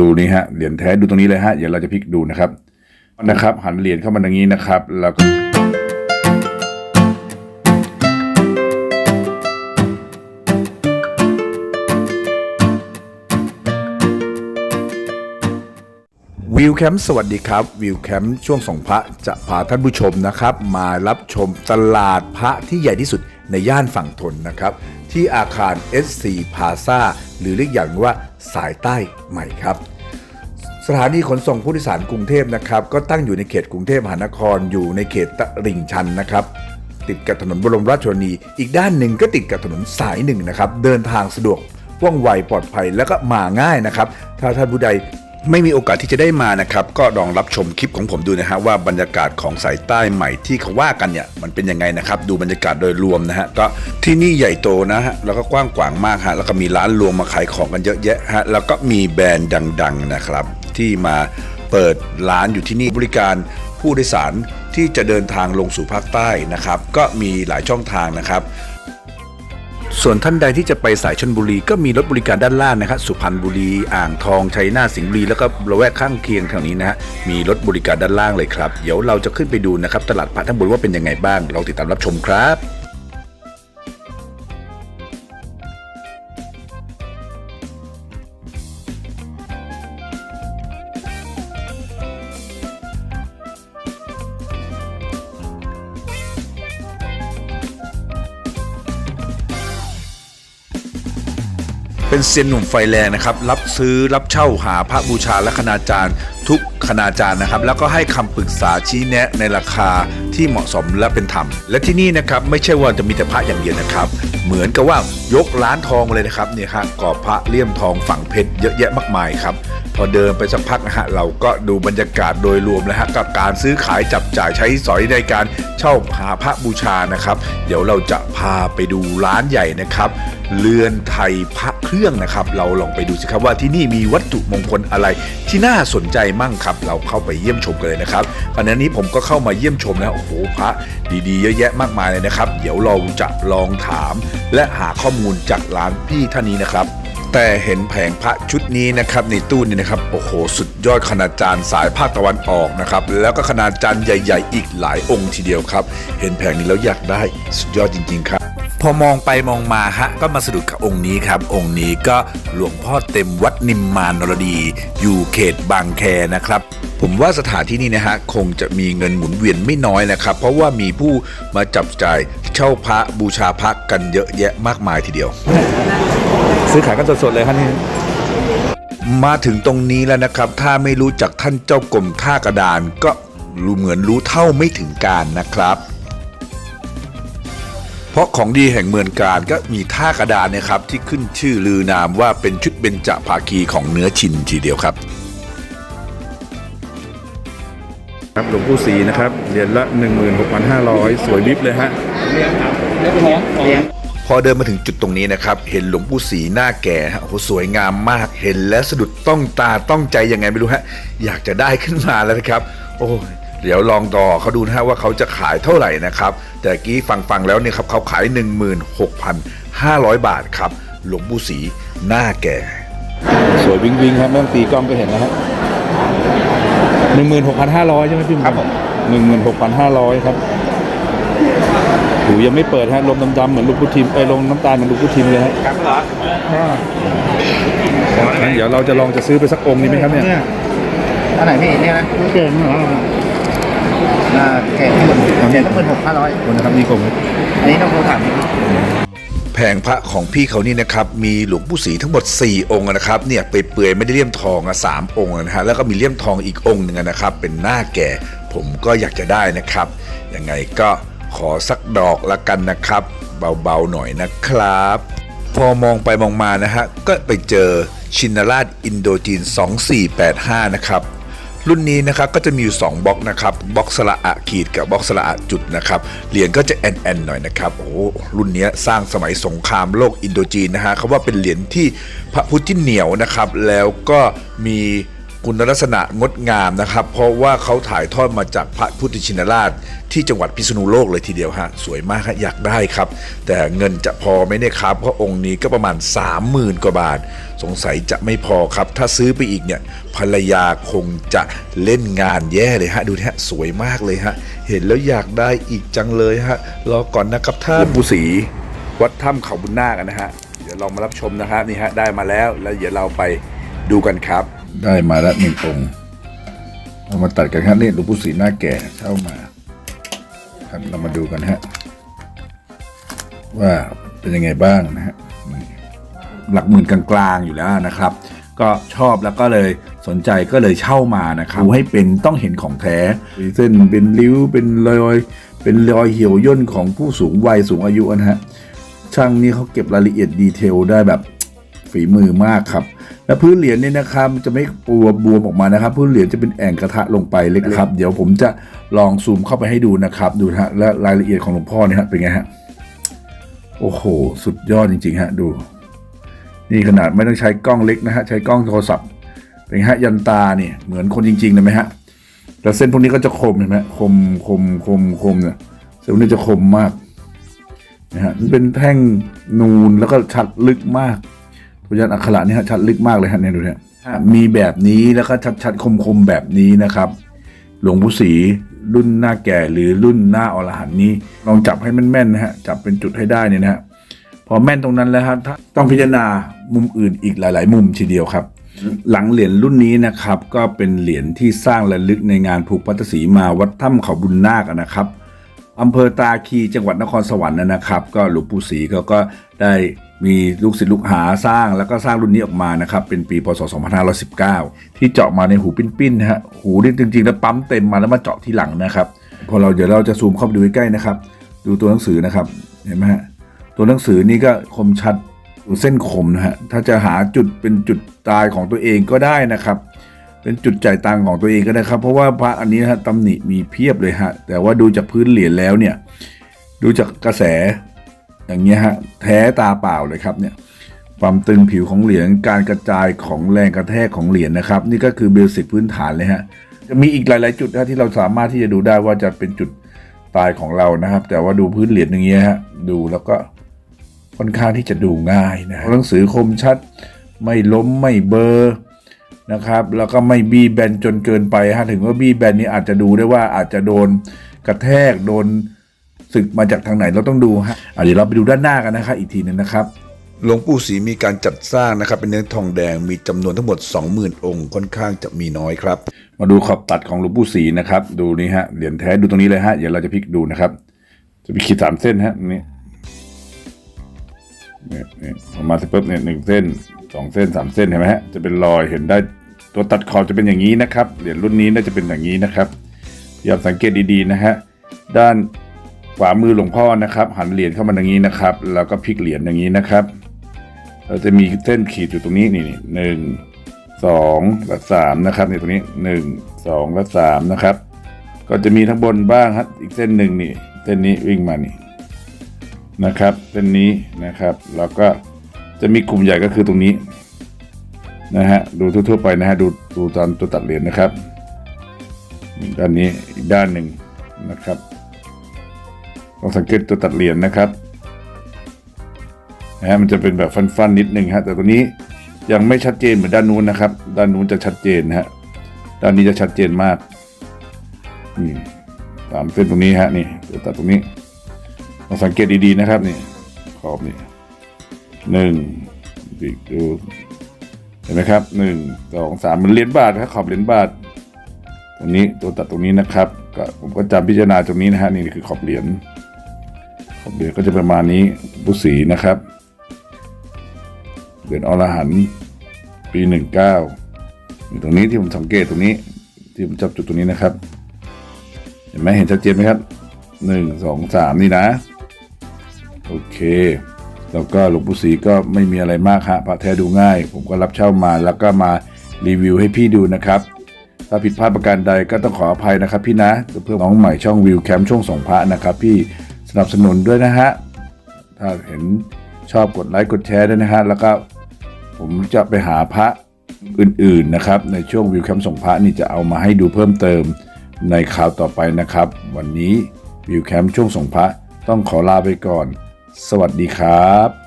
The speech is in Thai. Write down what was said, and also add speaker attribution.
Speaker 1: ดูนี่ฮะเหรียญแท้ดูตรงนี้เลยฮะเดี๋ยวเราจะพลิกดูนะครับนะครับ หันเหรียญเข้ามาอย่างนี้นะครับ แล้วก็วิวแคมป์สวัสดีครับ วิวแคมป์ช่วงส่งพระจะพาท่านผู้ชมนะครับ มารับชมตลาดพระที่ใหญ่ที่สุดในย่านฝั่งทนนะครับ ที่อาคาร SC Plaza หรือเรียกอย่างว่า สายใต้ใหม่ครับ สถานีขนส่งผู้โดยสารกรุงเทพนะครับ ก็ตั้งอยู่ในเขตกรุงเทพมหานคร อยู่ในเขตตลิ่งชันนะครับติดกับถนนบรมราชชนนี อีกด้านหนึ่งก็ติดกับถนนสายหนึ่งนะครับ เดินทางสะดวกว่องไวปลอดภัยแล้วก็มาง่ายนะครับ ถ้าท่านผู้ใด ไม่มีโอกาสที่จะได้มานะครับ ก็ลองรับชมคลิปของผมดูนะฮะว่าบรรยากาศของสายใต้ใหม่ที่เขาว่ากันเนี่ยมันเป็นยังไงนะครับ ดูบรรยากาศโดยรวมนะฮะก็ที่นี่ใหญ่โตนะฮะแล้วก็กว้างขวางมากฮะแล้วก็มีร้านรวมมาขายของกันเยอะแยะฮะแล้วก็มีแบรนด์ดัง ๆนะครับ ที่มาเปิดร้านอยู่ที่นี่บริการผู้โดยสารที่จะเดินทางลงสู่ภาคใต้นะครับ ก็มีหลายช่องทางนะครับ ส่วนท่านใดที่จะไปสายชนบุรีก็มีรถบริการด้านล่างนะครับสุพรรณบุรีอ่างทองชัยนาทสิงห์บุรีแล้วก็ระแวกข้างเคียงแถวนี้นะฮะมีรถบริการด้านล่างเลยครับ เดี๋ยวเราจะขึ้นไปดูนะครับตลาดพระทั้งบนว่าเป็นยังไงบ้าง เราติดตามรับชมครับ เป็นเซียนหนุ่มไฟแรงนะครับ รับซื้อรับเช่าหาพระบูชาและคณาจารย์ ทุกคณาจารย์นะครับ แล้วก็ให้คำปรึกษาชี้แนะในราคาที่เหมาะสมและเป็นธรรม และที่นี่นะครับไม่ใช่ว่าจะมีแต่พระอย่างเดียวนะครับ เหมือนกับว่ายกร้านทองเลยนะครับเนี่ยครับก่อพระเลี่ยมทองฝังเพชรเยอะแยะมากมายครับ พอเดินไปสักพักนะฮะเราก็ดูบรรยากาศโดยรวมแล้วฮะกับการซื้อขายจับจ่ายใช้สอยในการเช่าหาพระบูชานะครับ เดี๋ยวเราจะพาไปดูร้านใหญ่นะครับเรือนไทยพระเครื่องนะครับ เราลองไปดูสิครับว่าที่นี่มีวัตถุมงคลอะไรที่น่าสนใจมั่งครับ เราเข้าไปเยี่ยมชมกันเลยนะครับขณะนี้ผมก็เข้ามาเยี่ยมชมแล้วโอ้โหพระดีๆ เยอะแยะมากมายเลยนะครับ เดี๋ยวเราจะลองถาม และหาข้อมูลจากร้านพี่ท่านนี้นะครับ แต่เห็นแผงพระชุดนี้นะครับในตู้นี้นะครับโอ้โหสุดยอดคณาดจารย์สายภาคตะวันออกนะครับแล้วก็คณาดจารย์ใหญ่ ๆ อีกหลายองค์ทีเดียวครับ เห็นแผงนี้แล้วอยากได้สุดยอดจริง ๆ ครับ พอมองไปมองมาฮะก็มาสะดุดกับองค์นี้ครับ องค์นี้ก็หลวงพ่อเต็มวัดนิมมานรดี อยู่เขตบางแคนะครับผมว่าสถานที่นี้นะฮะคงจะมีเงินหมุนเวียนไม่น้อยนะครับ เพราะว่ามีผู้มาจับจ่ายเช่าพระบูชาพระกันเยอะแยะมากมายทีเดียว ซื้อขายกันสดๆเลยครับนี่มาถึงตรงนี้แล้วนะครับ ถ้าไม่รู้จักท่านเจ้ากรมท่ากระดานก็รู้เหมือนรู้เท่าไม่ถึงการนะครับ เพราะของดีแห่งเมืองการก็มีท่ากระดานเนะครับ ที่ขึ้นชื่อลือนามว่าเป็นชุดเบญจภาคีของเนื้อชินทีเดียวครับครับหลวงปู่ศรีนะครับเหรียญละ 16,500 สวยวิบเลยฮะ พอเดินมาถึงจุดตรงนี้นะครับ เห็นหลวงปู่ศรีหน้าแก่ฮะโอ้โหสวยงามมากเห็นแล้วสะดุดต้องตาต้องใจยังไงไม่รู้ฮะอยากจะได้ขึ้นมาแล้วนะครับ โอ้ยเดี๋ยวลองต่อเขาดูนะฮะว่าเขาจะขายเท่าไหร่นะครับ แต่กี้ฟังฟังๆแล้วเนี่ยครับเขาขาย 16,500 บาทครับ หลวงปู่ศรีหน้าแก่
Speaker 2: สวยวิงวิงครับไม่ต้องตีกล้องก็เห็นนะฮะหนึ่งหมื่นหกพันห้าร้อยใช่ไหมพี่ครับผมหนึ่งหมื่นหกพันห้าร้อยครับ หูยังไม่เปิดฮะลมดำๆเหมือนลูกพุทิมไอ้ยลงน้ำตาลเหมือนลูกพุทิมเลยฮะ
Speaker 3: ครับเหรอ
Speaker 2: งั้นเดี๋ยวเราจะลองจะซื้อไปสักองค์นี้ไหมครับเนี่ย
Speaker 3: อันไหนพี่เนี่ยนะเก่งเหรออ่าเก่งที่หมื่นเจ็ดหมื่นหกห้าร้อย
Speaker 2: คนนะครับนี่ผม
Speaker 3: อันนี้ต้องโทรถามพี่
Speaker 1: แผงพระของพี่เขานี่นะครับ มีหลวงปู่ศรีทั้งหมด 4 องค์นะครับเนี่ยเปื่อยๆไม่ได้เลี่ยมทองอะสามองค์นะฮะแล้วก็มีเลี่ยมทองอีกองค์หนึ่งนะครับ เป็นหน้าแก่ผมก็อยากจะได้นะครับยังไงก็ ขอสักดอกละกันนะครับ เบาๆหน่อยนะครับ พอมองไปมองมานะฮะ ก็ไปเจอชินราชอินโดจีน 2485 นะครับ รุ่นนี้นะครับก็จะมีอยู่ 2บล็อกนะครับบล็อกสละอะขีดกับบล็อกสละอะจุดนะครับเหรียญก็จะแอนแอนหน่อยนะครับโอ้รุ่นนี้สร้างสมัยสงครามโลกอินโดจีนนะฮะเขาว่าเป็นเหรียญที่พระพุทธที่เหนียวนะครับ แล้วก็มี คุณลักษณะงดงามนะครับ เพราะว่าเขาถ่ายทอดมาจากพระพุทธชินราช ที่จังหวัดพิษณุโลกเลยทีเดียวฮะสวยมากฮะอยากได้ครับ แต่เงินจะพอไหมเนี่ยครับเพราะองค์นี้ก็ประมาณ 30,000 กว่าบาท สงสัยจะไม่พอครับ ถ้าซื้อไปอีกเนี่ยภรรยาคงจะเล่นงานแย่เลยฮะดูนะฮะสวยมากเลยฮะเห็นแล้วอยากได้อีกจังเลยฮะรอก่อนนะครับท่านผู้สีวัดถ้ำเขาบุญนาคกันนะฮะเดี๋ยวลองมารับชมนะฮะนี่ฮะได้มาแล้วแล้วเดี๋ยวเราไปดูกันครับ ได้มาล้วหนึ่งองค์เรามาตัดกันครับนี่หลวงปู่ศรีหน้าแก่เช่ามา ครับเรามาดูกันฮะว่าเป็นยังไงบ้างนะฮะหลักหมื่นกลางๆอยู่แล้วนะครับ ก็ชอบแล้วก็เลยสนใจก็เลยเช่ามานะครับดูให้เป็นต้องเห็นของแท้เส้นเป็นริ้วเป็นรอยเป็นรอยเหี่ยวย่นของผู้สูงวัยสูงอายุนะฮะช่างนี่เขาเก็บรายละเอียดดีเทลได้แบบฝีมือมากครับ และพื้นเหรียญเนี่ยนะครับจะไม่ปวบวมออกมานะครับ พื้นเหรียญจะเป็นแอ่งกระทะลงไปเล็กนะครับ เดี๋ยวผมจะลองซูมเข้าไปให้ดูนะครับ ดูฮะและรายละเอียดของหลวงพ่อเนี่ยฮะเป็นไงฮะโอ้โห สุดยอดจริง ๆ ฮะ ดู นี่ขนาดไม่ต้องใช้กล้องเล็กนะฮะใช้กล้องโทรศัพท์ เป็นไงฮะยันตาเนี่ยเหมือนคนจริงๆเลยไหมฮะแต่เส้นพวกนี้ก็จะคมเห็นไหมคมคมคมคมเนี่ยเส้นพวกนี้จะคมมากนะฮะมันเป็นแท่งนูนแล้วก็ชัดลึกมาก ตัวยันอักขระนี่ฮะชัดลึกมากเลยฮะเนี่ยดูเนี่ยมีแบบนี้แล้วก็ชัดชัดคมคมๆแบบนี้นะครับ หลวงปู่ศรีรุ่นหน้าแก่หรือรุ่นหน้าอรหันต์นี้ ลองจับให้แม่นๆนะฮะจับเป็นจุดให้ได้เนี่ยนะฮะพอแม่นตรงนั้นแล้วฮะถ้าต้องพิจารณามุมอื่นอีกหลาย ๆ มุมทีเดียวครับ หลังเหรียญรุ่นนี้นะครับ ก็เป็นเหรียญที่สร้างระลึกในงานผูกพัตสีมาวัดถ้ำเขาบุญนาคอะนะครับอำเภอตาคีจังหวัดนครสวรรค์นะครับ ก็หลวงปู่ศรีเขาก็ได้ มีลูกศิษย์ลูกหาสร้างแล้วก็สร้างรุ่นนี้ออกมานะครับ เป็นปีพศ 2519 ที่เจาะมาในหูปิ้นๆนะฮะหูนี่จริงๆแล้วปั๊มเต็มมาแล้วมาเจาะที่หลังนะครับ พอเราเดี๋ยวเราจะซูมเข้าไปดูใกล้ๆนะครับ ดูตัวหนังสือนะครับเห็นไหมฮะตัวหนังสือนี่ก็คมชัดดูเส้นคมนะฮะถ้าจะหาจุดเป็นจุดตายของตัวเองก็ได้นะครับ เป็นจุดจ่ายตังของตัวเองก็ได้ครับ เพราะว่าพระอันนี้นะฮะตำหนิมีเพียบเลยฮะแต่ว่าดูจากพื้นเหรียญแล้วเนี่ยดูจากกระแส อย่างเงี้ยฮะแท้ตาเปล่าเลยครับเนี่ยความตึงผิวของเหรียญการกระจายของแรงกระแทกของเหรียญนะครับ นี่ก็คือเบสิกพื้นฐานเลยฮะจะมีอีกหลาย ๆ จุดนะที่เราสามารถที่จะดูได้ว่าจะเป็นจุดตายของเรานะครับ แต่ว่าดูพื้นเหรียญอย่างเงี้ยฮะดูแล้วก็ค่อนข้างที่จะดูง่ายนะหนังสือคมชัดไม่ล้มไม่เบอร์นะครับแล้วก็ไม่บีแบนจนเกินไปฮะถึงว่าบีแบนนี้อาจจะดูได้ว่าอาจจะโดนกระแทกโดน ศึกมาจากทางไหนเราต้องดูฮะอะเดี๋ยวเราไปดูด้านหน้ากันนะครับอีกทีหนึงนะครับหลวงปู่ศรีมีการจัดสร้างนะครับ เป็นเนื้อทองแดงมีจำนวนทั้งหมด 20,000 องค์ค่อนข้างจะมีน้อยครับ มาดูขอบตัดของหลวงปู่ศรีนะครับ ดูนี่ฮะเหรียญแท้ดูตรงนี้เลยฮะเดี๋ยวเราจะพลิกดูนะครับ จะมีขีดสามเส้นฮะตรงนี้เนี่ยเนี่ยประมาณสิปุ๊บเนี่ยหนึ่งเส้นสองเส้นสามเส้นเห็นไหมฮะจะเป็นรอยเห็นได้ตัวตัดขอบจะเป็นอย่างนี้นะครับเหรียญรุ่นนี้น่าจะเป็นอย่างนี้นะครับพยายามสังเกตดีๆนะฮะด้าน ขวามือหลวงพ่อนะครับ หันเหรียญเข้ามาอย่างนี้นะครับ แล้วก็พลิกเหรียญอย่างนี้นะครับ เราจะมีเส้นขีดอยู่ตรงนี้นี่หนึ่งสองและสามนะครับในตรงนี้หนึ่งสองและสามนะครับ ก็จะมีทั้งบนบ้างครับอีกเส้นหนึ่งนี่เส้นนี้วิ่งมานี่นะครับ เส้นนี้นะครับแล้วก็จะมีกลุ่มใหญ่ก็คือตรงนี้นะฮะดูทั่วๆไปนะฮะดูดูตอนตัวตัดเหรียญนะครับด้านนี้อีกด้านหนึ่งนะครับ ลองสังเกตตัวตัดเหรียญนะครับนะฮะมันจะเป็นแบบฟันๆนิดนึงฮะแต่ตัวนี้ยังไม่ชัดเจนเหมือนด้านนู้นนะครับ ด้านนู้นจะชัดเจนนะฮะด้านนี้จะชัดเจนมากนี่ตามเส้นตรงนี้ฮะนี่ตัวตัดตรงนี้ลองสังเกตดีๆนะครับนี่ขอบนี่หนึ่งดูดูเห็นไหมครับหนึ่งสองสามมันเหรียญบาทครับขอบเหรียญบาท ตรงนี้ตัวตัดตรงนี้นะครับก็ผมก็จำพิจารณาตรงนี้นะฮะนี่คือขอบเหรียญ เหรียญก็จะประมาณนี้บุษีนะครับเหรียญอรหันปีหนึ่งเก้าตรงนี้ที่ผมสังเกตตรงนี้ ที่ผมจับจุดตรงนี้นะครับ เห็นไหมเห็นชัดเจนไหมครับหนึ่งสองสามนี่นะ โอเค แล้วก็หลวงปู่ศรีก็ไม่มีอะไรมากฮะพระแท้ดูง่าย ผมก็รับเช่ามาแล้วก็มารีวิวให้พี่ดูนะครับ ถ้าผิดพลาดประการใดก็ต้องขออภัยนะครับพี่นะเพื่อน้องใหม่ช่องวิวแคมป์ช่วงส่งพระนะครับพี่ นับสนุนด้วยนะฮะ ถ้าเห็นชอบกดไลค์กดแชร์ด้วยนะฮะ แล้วก็ผมจะไปหาพระอื่นๆนะครับ ในช่วงวิวแคมป์ส่งพระนี่จะเอามาให้ดูเพิ่มเติมในข่าวต่อไปนะครับ วันนี้วิวแคมป์ช่วงส่งพระต้องขอลาไปก่อน สวัสดีครับ